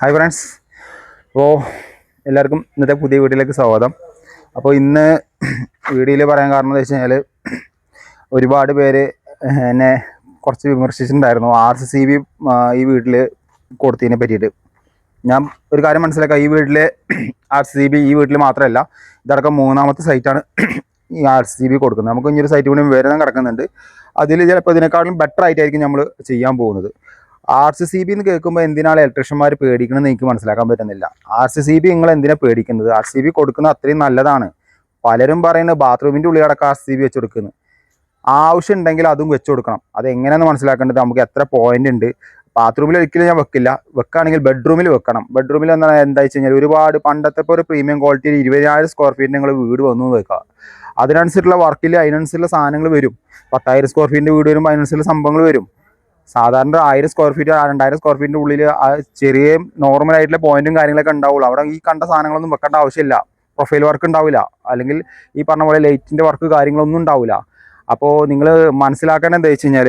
Hi friends അപ്പോൾ എല്ലാവർക്കും ഇന്നത്തെ പുതിയ വീട്ടിലേക്ക് സ്വാഗതം. അപ്പോൾ ഇന്ന് വീഡിയോയിൽ പറയാൻ കാരണം എന്താ വെച്ച് കഴിഞ്ഞാൽ ഒരുപാട് പേര് എന്നെ കുറച്ച് വിമർശിച്ചിട്ടുണ്ടായിരുന്നു ആർ സി ബി ഈ വീട്ടിൽ കൊടുത്തതിനെ പറ്റിയിട്ട്. ഞാൻ ഒരു കാര്യം മനസ്സിലാക്കാം. ഈ വീട്ടിൽ ആർ സി ബി ഈ വീട്ടിൽ മാത്രമല്ല ഇതടക്കം മൂന്നാമത്തെ സൈറ്റാണ് ഈ ആർ സി ബി കൊടുക്കുന്നത്. നമുക്ക് ഇനി ഒരു സൈറ്റ് കൂടി വരുന്ന കിടക്കുന്നുണ്ട്. അതിൽ ചിലപ്പോൾ ഇതിനേക്കാളും ബെറ്റർ ആയിട്ടായിരിക്കും നമ്മൾ ചെയ്യാൻ പോകുന്നത്. ആർ സി സി ബി എന്ന് കേൾക്കുമ്പോൾ എന്തിനാണ് ഇലക്ട്രീഷ്യന്മാർ പേടിക്കണമെന്ന് എനിക്ക് മനസ്സിലാക്കാൻ പറ്റുന്നില്ല. ആർ സി സി ബി നിങ്ങൾ എന്തിനാണ് പേടിക്കുന്നത്? ആർ സി ബി കൊടുക്കുന്നത് അത്രയും നല്ലതാണ്. പലരും പറയുന്നത് ബാത്റൂമിന്റെ ഉള്ളിൽ അടക്കം ആർ സി ബി വെച്ച് കൊടുക്കുന്നത് ആവശ്യം ഉണ്ടെങ്കിൽ അതും വെച്ച് കൊടുക്കണം. അത് എങ്ങനെയാണെന്ന് മനസ്സിലാക്കേണ്ടത് നമുക്ക് എത്ര പോയിന്റ് ഉണ്ട്. ബാത്റൂമിൽ ഒരിക്കലും ഞാൻ വെക്കില്ല. വെക്കുകയാണെങ്കിൽ ബെഡ്റൂമിൽ വെക്കണം. ബെഡ്റൂമിൽ എന്താ എന്താ വെച്ച് കഴിഞ്ഞാൽ ഒരുപാട് പണ്ടത്തെ ഒരു പ്രീമിയം ക്വാളിറ്റിയിൽ ഇരുപതിനായിരം സ്ക്വയർ ഫീറ്റ് നിങ്ങൾ വീട് വന്നു വെക്കുക. അതിനനുസരിച്ചുള്ള വർക്കിൽ അതിനനുസരിച്ചുള്ള സാധനങ്ങൾ വരും. പത്തായിരം സ്ക്വയർ ഫീറ്റിന്റെ വീട് വരുമ്പോൾ അതിനനുസരിച്ചുള്ള സംഭവങ്ങൾ വരും. സാധാരണ ആയിരം സ്ക്വയർ ഫീറ്റ് രണ്ടായിരം സ്ക്വയർ ഫീറ്റിന്റെ ഉള്ളിൽ ചെറിയ നോർമൽ ആയിട്ടുള്ള പോയിന്റും കാര്യങ്ങളൊക്കെ ഉണ്ടാവുള്ളൂ. അവിടെ ഈ കണ്ട സാധനങ്ങളൊന്നും വെക്കേണ്ട ആവശ്യമില്ല. പ്രൊഫൈൽ വർക്ക് ഉണ്ടാവില്ല. അല്ലെങ്കിൽ ഈ പറഞ്ഞ പോലെ ലൈറ്റിന്റെ വർക്ക് കാര്യങ്ങളൊന്നും ഉണ്ടാവില്ല. അപ്പോൾ നിങ്ങൾ മനസ്സിലാക്കേണ്ടത് എന്താ വെച്ച് കഴിഞ്ഞാൽ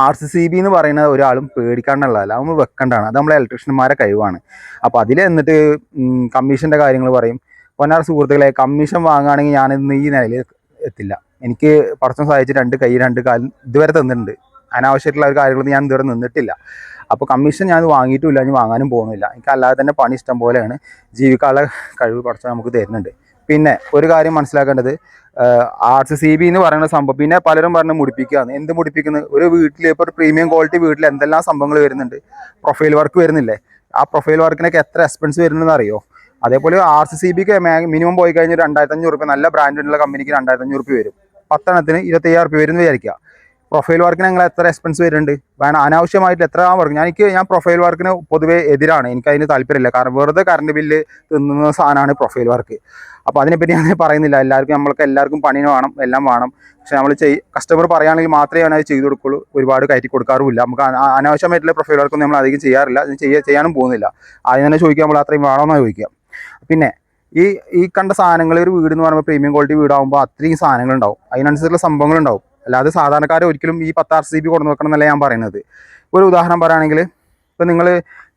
ആർ സി സി ബി എന്ന് പറയുന്നത് ഒരാളും പേടിക്കാണ്ടുള്ളതല്ല. നമ്മൾ വെക്കേണ്ടതാണ്. അത് നമ്മളെ ഇലക്ട്രീഷ്യന്മാരെ കഴിവാണ്. അപ്പോൾ അതിൽ എന്നിട്ട് കമ്മീഷന്റെ കാര്യങ്ങൾ പറയും. പൊന്നാർ സുഹൃത്തുക്കളെ കമ്മീഷൻ വാങ്ങുകയാണെങ്കിൽ ഞാനിന്ന് ഈ നിലയിൽ എത്തില്ല. എനിക്ക് പടച്ചം സഹായിച്ച് രണ്ട് കൈ രണ്ട് കാലും ഇതുവരെ തന്നിട്ടുണ്ട്. അനാവശ്യമായിട്ടുള്ള ഒരു കാര്യങ്ങളൊന്നും ഞാൻ ഇതുവരെ നിന്നിട്ടില്ല. അപ്പോൾ കമ്മീഷൻ ഞാൻ വാങ്ങിയിട്ടുമില്ല ഇനി വാങ്ങാനും പോകുന്നില്ല. എനിക്ക് അല്ലാതെ തന്നെ പണി ഇഷ്ടം പോലെയാണ് ജീവിക്കാനുള്ള കഴിവ് കുറച്ച് നമുക്ക് തരുന്നുണ്ട്. പിന്നെ ഒരു കാര്യം മനസ്സിലാക്കേണ്ടത് ആർ സി സി ബി എന്ന് പറയുന്ന സംഭവം പിന്നെ പലരും പറഞ്ഞ് മുടിപ്പിക്കുകയാണ്. എന്ത് മുടിപ്പിക്കുന്നത്? ഒരു വീട്ടിൽ ഇപ്പോൾ ഒരു പ്രീമിയം ക്വാളിറ്റി വീട്ടിൽ എന്തെല്ലാം സംഭവങ്ങൾ വരുന്നുണ്ട്? പ്രൊഫൈൽ വർക്ക് വരുന്നില്ലേ? ആ പ്രൊഫൈൽ വർക്കിനൊക്കെ എത്ര എക്സ്പെൻസ് വരുന്നതെന്ന് അറിയോ? അതേപോലെ ആർ സി സി ബിക്ക് മിനിമം പോയി കഴിഞ്ഞാൽ രണ്ടായിരത്തഞ്ഞൂറ് രൂപ നല്ല ബ്രാൻഡുള്ള കമ്പനിക്ക് രണ്ടായിരത്തഞ്ഞൂറ് രൂപ വരും. പത്തെണ്ണത്തിന് ഇരുപത്തയ്യായിരം രൂപ വരും എന്ന് വിചാരിക്കുക. പ്രൊഫൈൽ വർക്കിന് ഞങ്ങൾ എത്ര എക്സ്പെൻസ് വരുന്നുണ്ട്? വേണം അനാവശ്യമായിട്ട് എത്ര വർക്ക് ഞാൻ എനിക്ക് ഞാൻ പ്രൊഫൈൽ വർക്കിന് പൊതുവേ എതിരാണ്. എനിക്ക് അതിന് താല്പര്യമില്ല. കാരണം വെറുതെ കറണ്ട് ബില്ല് തിന്നുന്ന സാധനമാണ് പ്രൊഫൈൽ വർക്ക്. അപ്പോൾ അതിനെപ്പറ്റി ഞാൻ പറയുന്നില്ല. എല്ലാവർക്കും നമ്മൾക്ക് എല്ലാവർക്കും പണി വേണം എല്ലാം വേണം. പക്ഷെ നമ്മൾ ചെയ് കസ്റ്റമർ പറയുകയാണെങ്കിൽ മാത്രമേ ഞാൻ അത് ചെയ്തു കൊടുക്കുള്ളൂ. ഒരുപാട് കയറ്റി കൊടുക്കാറുമില്ല. നമുക്ക് അനാവശ്യമായിട്ടുള്ള പ്രൊഫൈൽ വർക്കൊന്നും നമ്മൾ അധികം ചെയ്യാറില്ല. ചെയ്യാ ചെയ്യാനും പോകുന്നില്ല. ആദ്യം തന്നെ ചോദിക്കുക നമ്മൾ അത്രയും വേണമെന്നാണ് ചോദിക്കുക. പിന്നെ ഈ ഈ കണ്ട സാധനങ്ങൾ ഒരു വീട് എന്ന് പറയുമ്പോൾ പ്രീമിയം ക്വാളിറ്റി വീടാകുമ്പോൾ അത്രയും സാധനങ്ങളുണ്ടാവും അതിനനുസരിച്ചുള്ള സംഭവങ്ങൾ ഉണ്ടാവും. അല്ലാതെ സാധാരണക്കാരെ ഒരിക്കലും ഈ പത്ത് ആർ സി ബി കൊണ്ടു വെക്കണം എന്നല്ല ഞാൻ പറയുന്നത്. ഒരു ഉദാഹരണം പറയുകയാണെങ്കിൽ ഇപ്പോൾ നിങ്ങൾ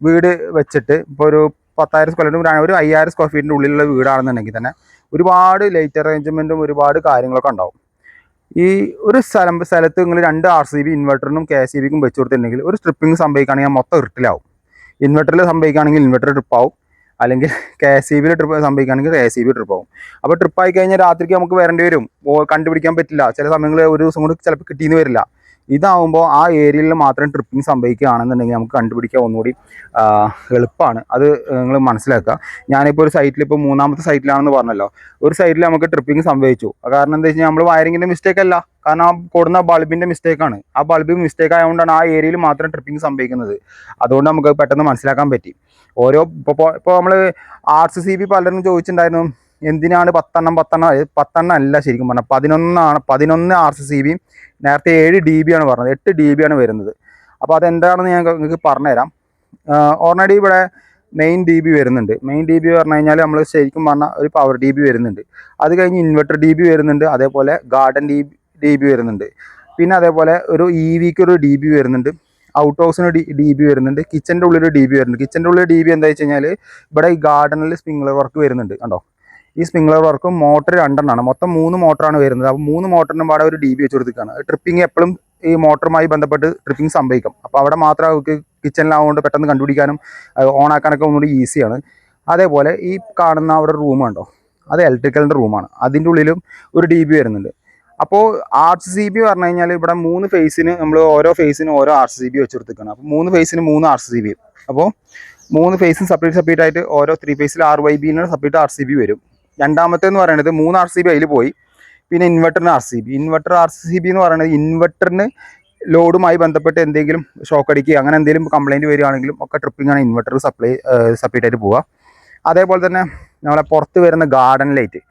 വീട് വെച്ചിട്ട് ഇപ്പോൾ ഒരു പത്തായിരം സ്ക്വയർ ഒരു അയ്യായിരം സ്ക്വയർ ഫീറ്റിന്റെ ഉള്ളിലുള്ള വീടാണെന്നുണ്ടെങ്കിൽ തന്നെ ഒരുപാട് ലൈറ്റ് അറേഞ്ച്മെന്റും ഒരുപാട് കാര്യങ്ങളൊക്കെ ഉണ്ടാവും. ഈ ഒരു സ്ഥലം സ്ഥലത്ത് നിങ്ങൾ രണ്ട് ആർ സി ബി ഇൻവെർട്ടറിനും കെ സി ബിക്കും വെച്ച് കൊടുത്തിട്ടുണ്ടെങ്കിൽ ഒരു സ്ട്രിപ്പിംഗ് സംഭവിക്കുകയാണെങ്കിൽ മൊത്തം ഇരുട്ടിലാവും. ഇൻവെർട്ടറിൽ സംഭവിക്കുകയാണെങ്കിൽ ഇൻവെർട്ടർ ട്രിപ്പ് ആവും. അല്ലെങ്കിൽ കെ സി ബിയിൽ ട്രിപ്പ് സംഭവിക്കുകയാണെങ്കിൽ കെ സി ബി ട്രിപ്പ് ആവും. അപ്പോൾ ട്രിപ്പ് ആയി കഴിഞ്ഞാൽ രാത്രിക്ക് നമുക്ക് വരേണ്ടി വരും. കണ്ടുപിടിക്കാൻ പറ്റില്ല. ചില സമയങ്ങളിൽ ഒരു ദിവസം കൊണ്ട് ചിലപ്പോൾ കിട്ടിയെന്ന് വരില്ല. ഇതാവുമ്പോൾ ആ ഏരിയയിൽ മാത്രം ട്രിപ്പിംഗ് സംഭവിക്കുകയാണെന്നുണ്ടെങ്കിൽ നമുക്ക് കണ്ടുപിടിക്കാൻ ഒന്നുകൂടി എളുപ്പമാണ്. അത് നിങ്ങൾ മനസ്സിലാക്കുക. ഞാനിപ്പോൾ ഒരു സൈറ്റിൽ ഇപ്പോൾ മൂന്നാമത്തെ സൈറ്റിലാണെന്ന് പറഞ്ഞല്ലോ. ഒരു സൈറ്റിൽ നമുക്ക് ട്രിപ്പിംഗ് സംഭവിച്ചു. കാരണം എന്താ വെച്ച് കഴിഞ്ഞാൽ നമ്മൾ വയറിങ്ങിന്റെ മിസ്റ്റേക്ക് അല്ല. കാരണം ആ കൊടുന്ന ബൾബിന്റെ മിസ്റ്റേക്കാണ് ആ ബൾബ് മിസ്റ്റേക്ക് ആയതുകൊണ്ടാണ് ആ ഏരിയയിൽ മാത്രം ട്രിപ്പിംഗ് സംഭവിക്കുന്നത്. അതുകൊണ്ട് നമുക്ക് പെട്ടെന്ന് മനസ്സിലാക്കാൻ പറ്റി. ഓരോ ഇപ്പോൾ ഇപ്പോൾ നമ്മൾ ആർ സി സി ബി പലരും ചോദിച്ചിട്ടുണ്ടായിരുന്നു എന്തിനാണ് പത്തെണ്ണം പത്തെണ്ണം? പത്തെണ്ണം അല്ല ശരിക്കും പറഞ്ഞാൽ പതിനൊന്നാണ് പതിനൊന്ന് ആർ സി സി ബിയും നേരത്തെ ഏഴ് ഡി ബി ആണ് പറഞ്ഞത് എട്ട് ഡി ബി ആണ് വരുന്നത്. അപ്പോൾ അതെന്താണെന്ന് ഞാൻ നിങ്ങൾക്ക് പറഞ്ഞുതരാം. ഓൾറെഡി ഇവിടെ മെയിൻ ഡി ബി വരുന്നുണ്ട്. മെയിൻ ഡി ബി പറഞ്ഞു കഴിഞ്ഞാൽ നമ്മൾ ശരിക്കും പറഞ്ഞാൽ ഒരു പവർ ഡി ബി വരുന്നുണ്ട്. അത് കഴിഞ്ഞ് ഇൻവെർട്ടർ ഡി ബി വരുന്നുണ്ട്. അതേപോലെ ഗാർഡൻ ഡി ഡി ബി വരുന്നുണ്ട്. പിന്നെ അതേപോലെ ഒരു ഇ വിക്ക് ഒരു ഡി ബി വരുന്നുണ്ട്. ഔട്ട് ഹൗസിന് ഡി ഡി ബി വരുന്നുണ്ട്. കിച്ചന്റെ ഉള്ളിൽ ഡി ബി വരുന്നുണ്ട്. കിച്ചന്റെ ഉള്ളിൽ ഡി ബി എന്താ വെച്ച് കഴിഞ്ഞാൽ ഇവിടെ ഈ ഗാർഡനിൽ സ്പ്രിംഗ്ലർ വർക്ക് വരുന്നുണ്ട്. കണ്ടോ? ഈ സ്പ്രിംഗ്ലർ വർക്കും മോട്ടർ രണ്ടെണ്ണമാണ് മൊത്തം മൂന്ന് മോട്ടറാണ് വരുന്നത്. അപ്പോൾ മൂന്ന് മോട്ടറിനും പാടെ ഒരു ഡി ബി വെച്ച് കൊടുത്തിരിക്കുകയാണ് ട്രിപ്പിംഗ് എപ്പോഴും ഈ മോട്ടറുമായി ബന്ധപ്പെട്ട് ട്രിപ്പിംഗ് സംഭവിക്കും. അപ്പോൾ അവിടെ മാത്രം അവർക്ക് കിച്ചണിലാവുകൊണ്ട് പെട്ടെന്ന് കണ്ടുപിടിക്കാനും ഓണാക്കാനൊക്കെ ഒന്നുകൂടി ഈസിയാണ് അതേപോലെ ഈ കാണുന്ന അവിടെ റൂമുണ്ടോ അത് ഇലക്ട്രിക്കലിന്റെ റൂമാണ് അതിന്റെ ഉള്ളിലും ഒരു ഡി ബി വരുന്നുണ്ട്. അപ്പോൾ ആർ സി ബി പറഞ്ഞു കഴിഞ്ഞാൽ ഇവിടെ മൂന്ന് ഫേസിന് നമ്മൾ ഓരോ ഫേസിന് ഓരോ ആർ സി ബി വെച്ച് കൊടുത്തിരിക്കണം അപ്പോൾ മൂന്ന് ഫേസിന് മൂന്ന് ആർ സി ബി അപ്പോൾ മൂന്ന് ഫേസും സെപ്പറേറ്റ് സെപ്പറേറ്റ് ആയിട്ട് ഓരോ ത്രീ ഫേസിൽ ആർ വൈ ബിന് സെപ്പറേറ്റ് ആർ സി ബി വരും. രണ്ടാമത്തെ എന്ന് പറയുന്നത് മൂന്ന് ആർ സി ബി അതിൽ പോയി. പിന്നെ ഇൻവെർട്ടറിന് R C B inverter R C B എന്ന് പറയുന്നത് ഇൻവെർട്ടറിന് ലോഡുമായി ബന്ധപ്പെട്ട് എന്തെങ്കിലും ഷോക്ക് അടിക്കുക അങ്ങനെ എന്തെങ്കിലും കംപ്ലൈന്റ് വരികയാണെങ്കിലും ഒക്കെ ട്രിപ്പിങ്ങാണ് ഇൻവെർട്ടർ സപ്ലൈ സെപ്പറേറ്റ് ആയിട്ട് പോവുക. അതേപോലെ തന്നെ നമ്മളെ പുറത്ത് വരുന്ന ഗാർഡൻ ലൈറ്റ്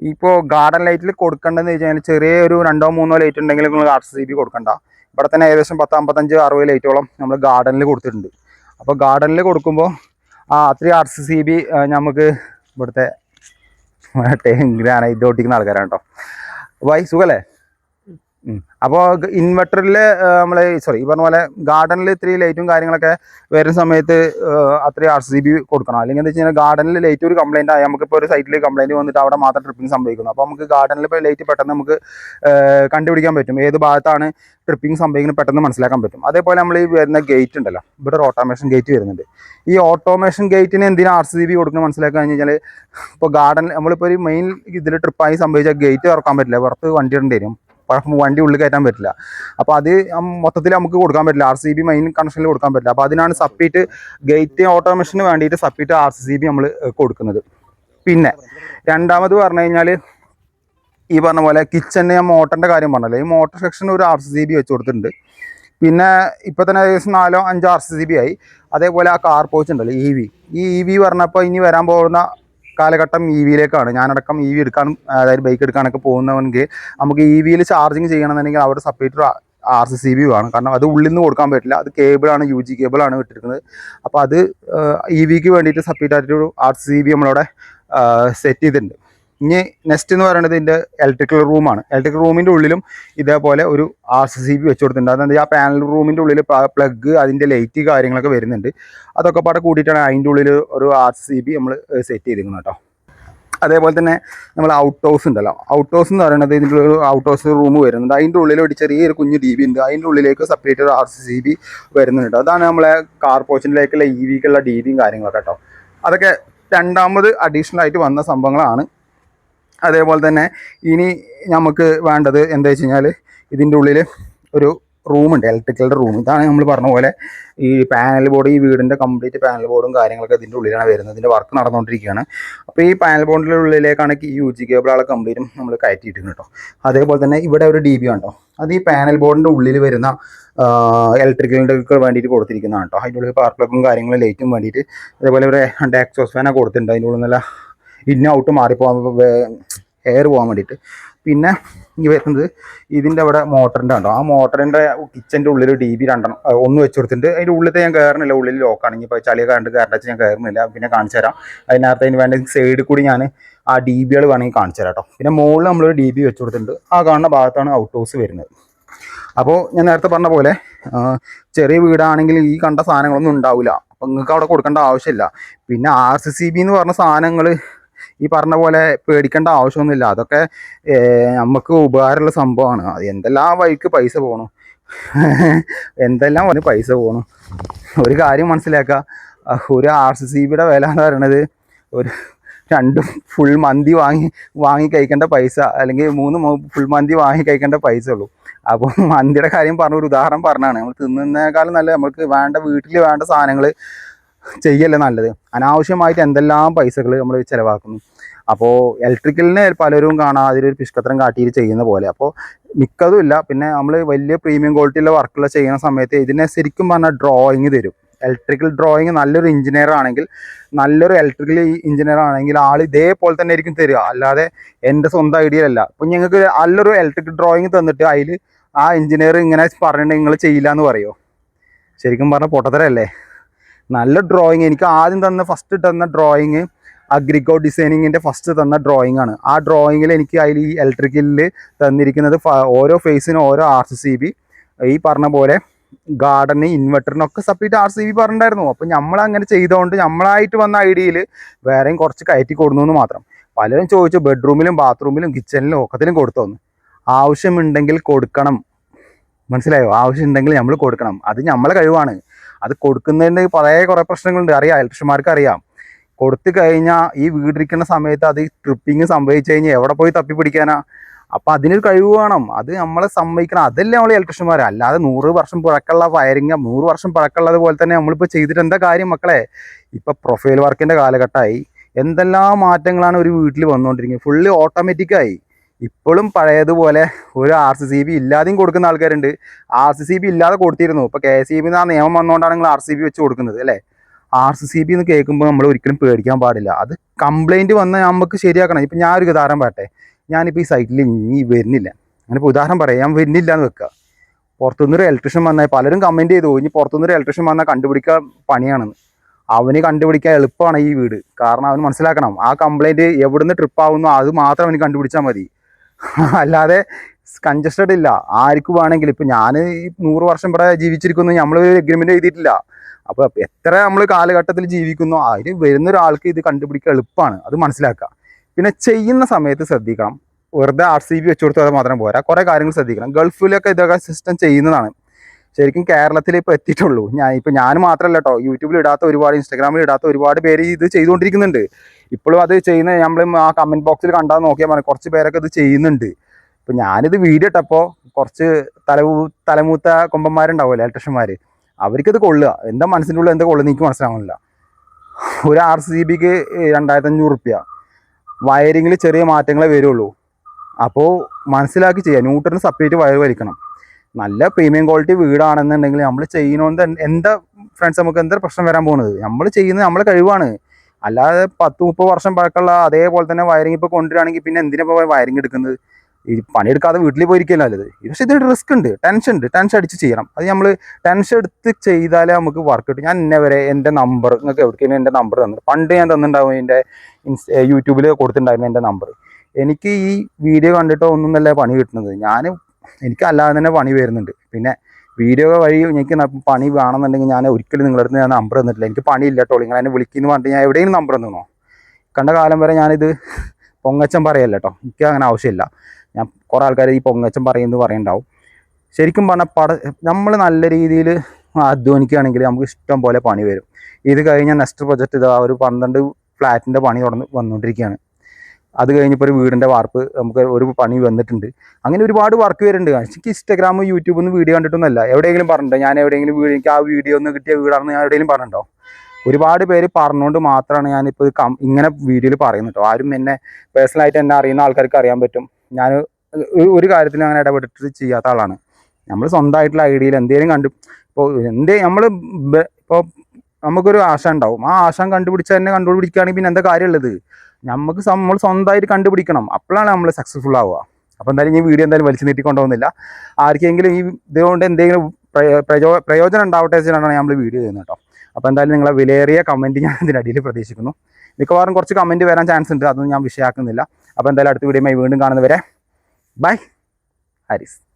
ഇപ്പോൾ ഗാർഡൻ ലൈറ്റിൽ കൊടുക്കേണ്ടതെന്ന് വെച്ച് കഴിഞ്ഞാൽ ചെറിയ ഒരു രണ്ടോ മൂന്നോ ലൈറ്റ് ഉണ്ടെങ്കിൽ നിങ്ങൾ ആർ സി ബി കൊടുക്കണ്ട. ഇവിടെ തന്നെ ഏകദേശം പത്ത് അമ്പത്തഞ്ച് അറുപത് ലൈറ്റോളം നമ്മൾ ഗാർഡനിൽ കൊടുത്തിട്ടുണ്ട്. അപ്പോൾ ഗാർഡനിൽ കൊടുക്കുമ്പോൾ ആ അത്രയും ആർ സി ബി നമുക്ക് ഇവിടുത്തെ ഗ്രാന ഇത് ഓട്ടിക്കുന്ന ആൾക്കാരാണ് കേട്ടോ വൈ സുഖല്ലേ? അപ്പോൾ ഇൻവെർട്ടറിൽ നമ്മൾ സോറി ഈ പറഞ്ഞ പോലെ ഗാർഡനിൽ ഇത്തിരി ലൈറ്റും കാര്യങ്ങളൊക്കെ വരുന്ന സമയത്ത് അത്രയും ആർ സി ബി കൊടുക്കണം. അല്ലെങ്കിൽ എന്താ വെച്ച് കഴിഞ്ഞാൽ ഗാർഡനിൽ ലൈറ്റ് ഒരു കംപ്ലൈന്റ് ആയി. നമുക്കിപ്പോൾ ഒരു സൈറ്റിൽ കംപ്ലൈന്റ് വന്നിട്ട് അവിടെ മാത്രം ട്രിപ്പിംഗ് സംഭവിക്കുന്നു. അപ്പോൾ നമുക്ക് ഗാർഡനിൽ ഇപ്പോൾ ലൈറ്റ് പെട്ടെന്ന് നമുക്ക് കണ്ടുപിടിക്കാൻ പറ്റും. ഏത് ഭാഗത്താണ് ട്രിപ്പിംഗ് സംഭവിക്കുന്നത് പെട്ടെന്ന് മനസ്സിലാക്കാൻ പറ്റും. അതേപോലെ നമ്മൾ ഈ വരുന്ന ഗേറ്റ് ഉണ്ടല്ലോ. ഇവിടെ ഒരു ഓട്ടോമേഷൻ ഗേറ്റ് വരുന്നുണ്ട്. ഈ ഓട്ടോമേഷൻ ഗേറ്റിന് എന്തിനാ ആർ സി ബി കൊടുക്കുന്നത് മനസ്സിലാക്കാൻ കഴിഞ്ഞാൽ ഇപ്പോൾ ഗാർഡൻ നമ്മളിപ്പോൾ ഒരു മെയിൻ ഇതിൽ ട്രിപ്പായി സംഭവിച്ചാൽ ഗേറ്റ് തുറക്കാൻ പറ്റില്ല. പുറത്ത് വണ്ടി ഇടേണ്ടി വരും. വണ്ടി ഉള്ളിൽ കയറ്റാൻ പറ്റില്ല. അപ്പോൾ അത് മൊത്തത്തിൽ നമുക്ക് കൊടുക്കാൻ പറ്റില്ല. ആർ സി ബി മെയിൻ കണക്ഷനിൽ കൊടുക്കാൻ പറ്റില്ല. അപ്പോൾ അതിനാണ് സപ്പീറ്റ് ഗേറ്റ് ഓട്ടോമേഷന് വേണ്ടിയിട്ട് സപ്പീറ്റ് ആർ സി ബി നമ്മൾ കൊടുക്കുന്നത്. പിന്നെ രണ്ടാമത് പറഞ്ഞു കഴിഞ്ഞാൽ ഈ പറഞ്ഞ പോലെ കിച്ചണിന് ഞാൻ മോട്ടറിന്റെ കാര്യം പറഞ്ഞല്ലോ. ഈ മോട്ടർ സെക്ഷൻ ഒരു ആർ സി ബി വെച്ച് കൊടുത്തിട്ടുണ്ട്. പിന്നെ ഇപ്പോൾ തന്നെ ഏകദേശം നാലോ അഞ്ചോ ആർ സി ബി ആയി. അതേപോലെ ആ കാർ പോച്ച് ഉണ്ടല്ലോ ഇ വി ഈ ഇ വി പറഞ്ഞപ്പോൾ ഇനി വരാൻ പോകുന്ന കാലഘട്ടം ഇ വിയിലേക്കാണ് ഞാനടക്കം ഇ വി എടുക്കാനും അതായത് ബൈക്ക് എടുക്കാനൊക്കെ പോകുന്നവെങ്കിൽ നമുക്ക് ഇ വിയിൽ ചാർജിങ് ചെയ്യണമെന്നുണ്ടെങ്കിൽ അവിടെ separate R C C B വേണം കാരണം അത് ഉള്ളിൽ നിന്ന് കൊടുക്കാൻ പറ്റില്ല. അത് കേബിളാണ് യു ജി കേബിളാണ് വിട്ടിരിക്കുന്നത് അപ്പോൾ അത് ഇ വിക്ക് വേണ്ടിയിട്ട് സെപ്പറേറ്റ് ആയിട്ടൊരു ആർ സി സി ബി നമ്മളവിടെ സെറ്റ് ചെയ്തിട്ടുണ്ട്. ഇനി നെക്സ്റ്റ് എന്ന് പറയുന്നത് ഇതിന്റെ ഇലക്ട്രിക്കൽ റൂമാണ് ഇലക്ട്രിക്കൽ റൂമിന്റെ ഉള്ളിലും ഇതേപോലെ ഒരു ആർ സി സി ബി വെച്ച് കൊടുത്തിട്ടുണ്ട്. അതെന്താ ആ പാനൽ റൂമിന്റെ ഉള്ളിൽ പ്ലഗ് അതിന്റെ ലൈറ്റ് കാര്യങ്ങളൊക്കെ വരുന്നുണ്ട്. അതൊക്കെ പാടെ കൂട്ടിയിട്ടാണ് അതിന്റെ ഉള്ളിൽ ഒരു ആർ സി ബി നമ്മൾ സെറ്റ് ചെയ്തിരിക്കുന്നത് കേട്ടോ. അതേപോലെ തന്നെ നമ്മൾ ഔട്ട് ഹൗസ് ഉണ്ടല്ലോ. ഔട്ട് ഹൗസ് എന്ന് പറയുന്നത് ഇതിന്റെ ഒരു ഔട്ട് ഹൗസ് റൂം വരുന്നുണ്ട്. അതിന്റെ ഉള്ളിൽ ഒരു ചെറിയൊരു കുഞ്ഞ് ടി ബി ഉണ്ട്. അതിന്റെ ഉള്ളിലേക്ക് സെപ്പറേറ്റ് ഒരു ആർ സി സി ബി വരുന്നുണ്ട് അതാണ് നമ്മളെ കാർ പോർച്ചിലേക്കുള്ള ഇ വിക്കുള്ള ഡി ബിയും കാര്യങ്ങളൊക്കെ കേട്ടോ. അതൊക്കെ രണ്ടാമത് അഡീഷണൽ ആയിട്ട് വന്ന സംഭവങ്ങളാണ്. അതേപോലെ തന്നെ ഇനി നമുക്ക് വേണ്ടത് എന്താ വെച്ച് കഴിഞ്ഞാൽ ഇതിന്റെ ഉള്ളിൽ ഒരു റൂമുണ്ട് ഇലക്ട്രിക്കലിന്റെ റൂം ഇതാണ് നമ്മൾ പറഞ്ഞ പോലെ ഈ പാനൽ ബോർഡ് ഈ വീടിന്റെ കംപ്ലീറ്റ് പാനൽ ബോർഡും കാര്യങ്ങളൊക്കെ ഇതിന്റെ ഉള്ളിലാണ് വരുന്നത്. ഇതിന്റെ വർക്ക് നടന്നുകൊണ്ടിരിക്കുകയാണ് അപ്പോൾ ഈ പാനൽ ബോർഡിന്റെ ഉള്ളിലേക്കാണ് ഈ യു ജി കേബിളാളെ കംപ്ലീറ്റും നമ്മൾ കയറ്റിയിട്ടുണ്ട് കേട്ടോ. അതേപോലെ തന്നെ ഇവിടെ ഒരു ഡി ബി ഉണ്ടോ? അത് ഈ പാനൽ ബോർഡിന്റെ ഉള്ളിൽ വരുന്ന ഇലക്ട്രിക്കലിന്റെ വേണ്ടിയിട്ട് കൊടുത്തിരിക്കുന്നതാണ് കേട്ടോ. അതിന്റെ ഉള്ളിൽ പവർ പ്ലഗും കാര്യങ്ങളും ലൈറ്റും വേണ്ടിയിട്ട് അതേപോലെ ഇവിടെ രണ്ട് എക്സോസ് ഫാനൊക്കെ കൊടുത്തിട്ടുണ്ട്. അതിന്റെ ഉള്ളിൽ നല്ല ഇന്ന ഔട്ട് മാറിപ്പോകാൻ എയർ പോകാൻ വേണ്ടിയിട്ട്. പിന്നെ ഈ വരുന്നത് ഇതിന്റെ അവിടെ മോട്ടറിന്റെ ഉണ്ടോ ആ മോട്ടറിന്റെ കിച്ചന്റെ ഉള്ളിൽ ഡി ബി രണ്ടെണ്ണം ഒന്ന് വെച്ച് കൊടുത്തിട്ടുണ്ട്. അതിന്റെ ഉള്ളിലത്തെ ഞാൻ കയറണില്ല ഉള്ളിൽ ലോക്കാണ് ഇപ്പോൾ ചളിയൊക്കെ കണ്ട് കയറേണ്ട ഞാൻ കയറുന്നില്ല പിന്നെ കാണിച്ചു തരാം. അതിനകത്ത് അതിന് വേണ്ട സൈഡിൽ കൂടി ഞാൻ ആ ഡി ബികൾ വേണമെങ്കിൽ കാണിച്ചു തരാം കേട്ടോ പിന്നെ മുകളിൽ നമ്മളൊരു ഡി ബി വെച്ച് കൊടുത്തിട്ടുണ്ട്. ആ കാണുന്ന ഭാഗത്താണ് ഔട്ട് ഹൗസ് വരുന്നത്. അപ്പോൾ ഞാൻ നേരത്തെ പറഞ്ഞ പോലെ ചെറിയ വീടാണെങ്കിൽ ഈ കണ്ട സാധനങ്ങളൊന്നും ഉണ്ടാവില്ല അപ്പം നിങ്ങൾക്ക് അവിടെ കൊടുക്കേണ്ട ആവശ്യമില്ല. പിന്നെ ആർ സി സി ബി എന്ന് പറഞ്ഞ സാധനങ്ങൾ ഈ പറഞ്ഞ പോലെ പേടിക്കേണ്ട ആവശ്യമൊന്നുമില്ല. അതൊക്കെ നമുക്ക് ഉപകാരമുള്ള സംഭവമാണ്. എന്തെല്ലാം വഴിക്ക് പൈസ പോകണം എന്തെല്ലാം വന്ന് പൈസ പോകണം ഒരു കാര്യം മനസ്സിലാക്കുക ഒരു ആർ സി സി ബിയുടെ വില എന്ന് പറയണത് ഒരു രണ്ടും ഫുൾ മന്തി വാങ്ങി വാങ്ങി കഴിക്കേണ്ട പൈസ അല്ലെങ്കിൽ മൂന്ന് ഫുൾ മന്തി വാങ്ങി കഴിക്കേണ്ട പൈസ ഉള്ളൂ. അപ്പോൾ മന്തിയുടെ കാര്യം പറഞ്ഞ ഒരു ഉദാഹരണം പറഞ്ഞാണ്. നമ്മൾ തിന്നുന്നേക്കാളും നല്ല നമുക്ക് വേണ്ട വീട്ടിൽ വേണ്ട സാധനങ്ങൾ ചെയ്യല്ലേ നല്ലത്? അനാവശ്യമായിട്ട് എന്തെല്ലാം പൈസകൾ നമ്മൾ ചിലവാക്കുന്നു. അപ്പോൾ ഇലക്ട്രിക്കലിനെ പലരും കാണാം അതിലൊരു പിഷ്കത്രം കാട്ടിയിട്ട് ചെയ്യുന്ന പോലെ. അപ്പോൾ മിക്കതും ഇല്ല. പിന്നെ നമ്മൾ വലിയ പ്രീമിയം ക്വാളിറ്റിയുള്ള വർക്കുകൾ ചെയ്യുന്ന സമയത്ത് ഇതിനെ ശരിക്കും പറഞ്ഞാൽ ഡ്രോയിങ് തരും. ഇലക്ട്രിക്കൽ ഡ്രോയിങ് നല്ലൊരു എഞ്ചിനീയർ ആണെങ്കിൽ നല്ലൊരു ഇലക്ട്രിക്കൽ എഞ്ചിനീയർ ആണെങ്കിൽ ആൾ ഇതേപോലെ തന്നെ ആയിരിക്കും തരിക. അല്ലാതെ എന്റെ സ്വന്തം ഐഡിയ അല്ല അപ്പം ഞങ്ങൾക്ക് നല്ലൊരു ഇലക്ട്രിക്കൽ ഡ്രോയിങ് തന്നിട്ട് അതിൽ ആ എഞ്ചിനീയർ ഇങ്ങനെ പറഞ്ഞിട്ടുണ്ടെങ്കിൽ നിങ്ങൾ ചെയ്യില്ല എന്ന് പറയുമോ ശരിക്കും പറഞ്ഞാൽ പൊട്ടത്തരല്ലേ? നല്ല ഡ്രോയിങ് എനിക്ക് ആദ്യം തന്ന ഫസ്റ്റ് തന്ന ഡ്രോയിങ് അഗ്രിക്കോ ഡിസൈനിങ്ങിന്റെ ഫസ്റ്റ് തന്ന ഡ്രോയിങ് ആണ്. ആ ഡ്രോയിങ്ങിൽ എനിക്ക് അതിൽ ഈ ഇലക്ട്രിക്കലിൽ തന്നിരിക്കുന്നത് ഓരോ ഫേസിനും ഓരോ ആർ സി ബി ഈ പറഞ്ഞ പോലെ ഗാർഡന് ഇൻവെർട്ടറിനൊക്കെ സെപ്പറേറ്റ് ആർ സി ബി പറഞ്ഞിട്ടുണ്ടായിരുന്നു. അപ്പം നമ്മൾ അങ്ങനെ ചെയ്തുകൊണ്ട് നമ്മളായിട്ട് വന്ന ഐഡിയയിൽ വേറെയും കുറച്ച് കയറ്റി കൊടുന്നു എന്ന് മാത്രം. പലരും ചോദിച്ചു ബെഡ്റൂമിലും ബാത്റൂമിലും കിച്ചണിലും ഒക്കത്തിലും കൊടുത്തോന്ന്. ആവശ്യമുണ്ടെങ്കിൽ കൊടുക്കണം. മനസ്സിലായോ? ആവശ്യമുണ്ടെങ്കിൽ നമ്മൾ കൊടുക്കണം. അത് നമ്മളെ കഴിവാണ്. അത് കൊടുക്കുന്നതിന് പഴയ കുറേ പ്രശ്നങ്ങളുണ്ട്. അറിയാം ഇലക്ട്രീഷ്യന്മാർക്ക് അറിയാം കൊടുത്തു കഴിഞ്ഞാൽ ഈ വീടിരിക്കുന്ന സമയത്ത് അത് ട്രിപ്പിങ് സംഭവിച്ചു കഴിഞ്ഞാൽ എവിടെ പോയി തപ്പി പിടിക്കാനാ അപ്പം അതിനൊരു കഴിവ് വേണം. അത് നമ്മളെ സമ്മതിക്കണം. അതല്ലേ നമ്മൾ ഇലക്ട്രീഷ്യന്മാർ അല്ലാതെ നൂറ് വർഷം പഴക്കമുള്ള വയറിങ് നൂറ് വർഷം പഴക്കമുള്ളത് പോലെ തന്നെ നമ്മളിപ്പോൾ ചെയ്തിട്ട് എന്താ കാര്യം മക്കളെ? ഇപ്പം പ്രൊഫൈൽ വർക്കിന്റെ കാലഘട്ടമായി. എന്തെല്ലാം മാറ്റങ്ങളാണ് ഒരു വീട്ടിൽ വന്നുകൊണ്ടിരിക്കുന്നത് ഫുള്ളി ഓട്ടോമാറ്റിക്കായി ഇപ്പോഴും പഴയതുപോലെ ഒരു ആർ സി സി ബി ഇല്ലാതെയും കൊടുക്കുന്ന ആൾക്കാരുണ്ട്. ആർ സി സി ബി ഇല്ലാതെ കൊടുത്തിരുന്നു. ഇപ്പോൾ കെ സി ബി ആ നിയമം വന്നുകൊണ്ടാണ് നിങ്ങൾ ആർ സി ബി വെച്ച് കൊടുക്കുന്നത് അല്ലേ? ആർ സി സി ബി എന്ന് കേൾക്കുമ്പോൾ നമ്മൾ ഒരിക്കലും പേടിക്കാൻ പാടില്ല. അത് കംപ്ലൈന്റ് വന്നാൽ നമുക്ക് ശരിയാക്കണം. ഇപ്പം ഞാനൊരു ഉദാഹരണം പറയട്ടെ. ഞാനിപ്പോൾ ഈ സൈറ്റിൽ ഇനി വരുന്നില്ല. ഞാനിപ്പോൾ ഉദാഹരണം പറയാം. ഞാൻ വരുന്നില്ല എന്ന് വെക്കുക പുറത്തുനിന്നൊരു ഇലക്ട്രീഷ്യൻ വന്നാൽ പലരും കമന്റ് ചെയ്തു. ഇനി പുറത്തുനിന്നൊരു ഇലക്ട്രീഷ്യൻ വന്നാൽ കണ്ടുപിടിക്കാൻ പണിയാണെന്ന്. അവന് കണ്ടുപിടിക്കാൻ എളുപ്പമാണ് ഈ വീട്. കാരണം അവന് മനസ്സിലാക്കണം. ആ കംപ്ലൈന്റ് എവിടുന്ന് ട്രിപ്പ് ആവുന്നു? അത് മാത്രം അവന് കണ്ടുപിടിച്ചാൽ മതി. അല്ലാതെ കൺജസ്റ്റഡ് ഇല്ല. ആർക്കും വേണമെങ്കിലും. ഇപ്പം ഞാൻ ഈ നൂറ് വർഷം ഇവിടെ ജീവിച്ചിരിക്കുന്നു. നമ്മൾ ഒരു എഗ്രിമെന്റ് എഴുതിയിട്ടില്ല. അപ്പോൾ എത്ര നമ്മൾ കാലഘട്ടത്തിൽ ജീവിക്കുന്നു അതിൽ വരുന്ന ഒരാൾക്ക് ഇത് കണ്ടുപിടിക്കാൻ എളുപ്പമാണ്. അത് മനസ്സിലാക്കുക. പിന്നെ ചെയ്യുന്ന സമയത്ത് ശ്രദ്ധിക്കണം. വെറുതെ ആർ സി ബി വെച്ചു കൊടുത്താൽ മാത്രം പോരാ. കുറേ കാര്യങ്ങൾ ശ്രദ്ധിക്കണം. ഗൾഫിലൊക്കെ ഇതൊക്കെ സിസ്റ്റം ചെയ്യുന്നതാണ്. ശരിക്കും കേരളത്തിൽ ഇപ്പോൾ എത്തിയിട്ടുള്ളൂ. ഞാൻ ഇപ്പൊ ഞാൻ മാത്രമല്ല കേട്ടോ യൂട്യൂബിൽ ഇടാത്ത ഒരുപാട് ഇൻസ്റ്റാഗ്രാമിൽ ഇടാത്ത ഒരുപാട് പേര് ഇത് ചെയ്തുകൊണ്ടിരിക്കുന്നുണ്ട്. ഇപ്പോഴും അത് ചെയ്യുന്ന നമ്മൾ ആ കമന്റ് ബോക്സിൽ കണ്ടാൽ നോക്കിയാൽ മതി. കുറച്ച് പേരൊക്കെ ഇത് ചെയ്യുന്നുണ്ട്. ഇപ്പൊ ഞാനിത് വീഡിയോ ഇട്ടപ്പോൾ കുറച്ച് തലമൂ തലമൂത്ത കൊമ്പന്മാരുണ്ടാവുമല്ലോ ഇലക്ട്രീഷ്യന്മാർ അവർക്കിത് കൊള്ളുക. എന്താ മനസ്സിന്റെ ഉള്ളിൽ എന്താ കൊള്ളുന്നത് എനിക്ക് മനസ്സിലാവുന്നില്ല. ഒരു ആർ സി ബിക്ക് രണ്ടായിരത്തി അഞ്ഞൂറ് റുപ്യ. വയറിങ്ങിൽ ചെറിയ മാറ്റങ്ങളെ വരുള്ളൂ. അപ്പോൾ മനസ്സിലാക്കി ചെയ്യുക ന്യൂട്രന് സെപ്പറേറ്റ് വയർ വലിക്കണം. നല്ല പ്രീമിയം ക്വാളിറ്റി വീടാണെന്നുണ്ടെങ്കിൽ നമ്മൾ ചെയ്യുന്നോണ്ട് എന്താ ഫ്രണ്ട്സ് നമുക്ക് എന്താ പ്രശ്നം വരാൻ പോകുന്നത് നമ്മൾ ചെയ്യുന്നത് നമ്മളെ കഴിവാണ്. അല്ലാതെ പത്ത് മുപ്പത് വർഷം പഴക്കമുള്ള അതേപോലെ തന്നെ വയറിംഗ് ഇപ്പോൾ കൊണ്ടുവരികയാണെങ്കിൽ പിന്നെ എന്തിനാ വയറിംഗ് എടുക്കുന്നത്? ഈ പണിയെടുക്കാതെ വീട്ടിൽ പോയിരിക്കില്ല നല്ലത്. പക്ഷെ ഇതിന് റിസ്ക് ഉണ്ട്. ടെൻഷൻ ഉണ്ട്. ടെൻഷൻ അടിച്ച് ചെയ്യണം. അത് നമ്മൾ ടെൻഷൻ എടുത്ത് ചെയ്താലേ നമുക്ക് വർക്ക് കിട്ടും. ഞാൻ ഇന്നെ വരെ എന്റെ നമ്പർ നിങ്ങൾക്ക് എവിടേക്കും എന്റെ നമ്പർ തന്നു പണ്ട് ഞാൻ തന്നിട്ടുണ്ടാവും എന്റെ യൂട്യൂബിൽ കൊടുത്തിട്ടുണ്ടായിരുന്നു എന്റെ നമ്പർ എനിക്ക് ഈ വീഡിയോ കണ്ടിട്ടോ ഒന്നും നല്ല പണി കിട്ടുന്നത്. ഞാൻ എനിക്ക് അല്ലാതെ തന്നെ പണി വരുന്നുണ്ട്. പിന്നെ വീഡിയോ വഴി എനിക്ക് പണി വേണമെന്നുണ്ടെങ്കിൽ ഞാൻ ഒരിക്കലും നിങ്ങളുടെ അടുത്ത് ഞാൻ നമ്പർ തന്നിട്ടില്ല. എനിക്ക് പണിയില്ല കേട്ടോ. നിങ്ങൾ എന്നെ വിളിക്കുന്നു പറഞ്ഞിട്ട് ഞാൻ എവിടെയും നമ്പർ തന്നോ കണ്ട കാലം വരെ ഞാനിത് പൊങ്ങച്ചം പറയല്ല കേട്ടോ. എനിക്ക് അങ്ങനെ ആവശ്യമില്ല. ഞാൻ കുറേ ആൾക്കാർ ഈ പൊങ്ങച്ചം പറയുന്നത് പറയണ്ടാവും. ശരിക്കും പറഞ്ഞാൽ പട നമ്മൾ നല്ല രീതിയിൽ അധ്വാനിക്കുകയാണെങ്കിൽ നമുക്ക് ഇഷ്ടം പോലെ പണി വരും. ഇത് കഴിഞ്ഞാൽ നെക്സ്റ്റ് പ്രൊജക്റ്റ് ഇതാ ഒരു പന്ത്രണ്ട് ഫ്ലാറ്റിന്റെ പണി തുടർന്ന് വന്നുകൊണ്ടിരിക്കുകയാണ് അത് കഴിഞ്ഞപ്പോൾ ഒരു വീടിന്റെ വാർപ്പ് നമുക്ക് ഒരു പണി വന്നിട്ടുണ്ട്. അങ്ങനെ ഒരുപാട് വർക്ക് വരുന്നുണ്ട്. എനിക്ക് ഇൻസ്റ്റാഗ്രാം യൂട്യൂബ് ഒന്നും വീഡിയോ കണ്ടിട്ടൊന്നുമല്ല. എവിടെയെങ്കിലും പറഞ്ഞിട്ടുണ്ടോ? ഞാൻ എവിടെയെങ്കിലും വീട് എനിക്ക് ആ വീഡിയോ ഒന്ന് കിട്ടിയ വീടാണെന്ന് ഞാൻ എവിടെയെങ്കിലും പറഞ്ഞിട്ടുണ്ടോ? ഒരുപാട് പേര് പറഞ്ഞുകൊണ്ട് മാത്രമാണ് ഞാനിപ്പോൾ കം ഇങ്ങനെ വീഡിയോയിൽ പറയുന്നത് കേട്ടോ ആരും എന്നെ പേഴ്സണലായിട്ട് എന്നെ അറിയുന്ന ആൾക്കാർക്ക് അറിയാൻ പറ്റും. ഞാൻ ഒരു കാര്യത്തിലും അങ്ങനെ ഇടപെട്ടിട്ട് ചെയ്യാത്ത ആളാണ്. നമ്മൾ സ്വന്തമായിട്ടുള്ള ഐഡിയയിൽ എന്തെങ്കിലും കണ്ടു ഇപ്പോൾ എന്തേ നമ്മൾ ഇപ്പോൾ നമുക്കൊരു ആശ ഉണ്ടാവും. ആ ആശ കണ്ടുപിടിച്ച തന്നെ കണ്ടുപിടിക്കുകയാണെങ്കിൽ പിന്നെ എന്താ കാര്യമുള്ളത്? നമുക്ക് നമ്മൾ സ്വന്തമായിട്ട് കണ്ടുപിടിക്കണം. അപ്പോഴാണ് നമ്മൾ സക്സസ്ഫുൾ ആവുക. അപ്പോൾ എന്തായാലും ഈ വീഡിയോ എന്തായാലും വലിച്ചു നീട്ടിക്കൊണ്ടുപോകുന്നില്ല ആർക്കെങ്കിലും ഈ ഇതുകൊണ്ട് എന്തെങ്കിലും പ്രയോ- പ്രയോ- പ്രയോജനം ഉണ്ടാവട്ടെ വെച്ചിട്ടാണ് നമ്മൾ വീഡിയോ ചെയ്യുന്നത് കേട്ടോ. അപ്പോൾ എന്തായാലും നിങ്ങളെ വിലയേറിയ കമന്റ് ഞാൻ ഇതിനടിയിൽ പ്രതീക്ഷിക്കുന്നു. മിക്കവാറും കുറച്ച് കമന്റ് വരാൻ ചാൻസ് ഉണ്ട്. അതൊന്നും ഞാൻ വിഷയമാക്കുന്നില്ല. അപ്പോൾ എന്തായാലും അടുത്ത വീഡിയോ വീണ്ടും കാണുന്നവരെ ബൈ ഹാരിസ്.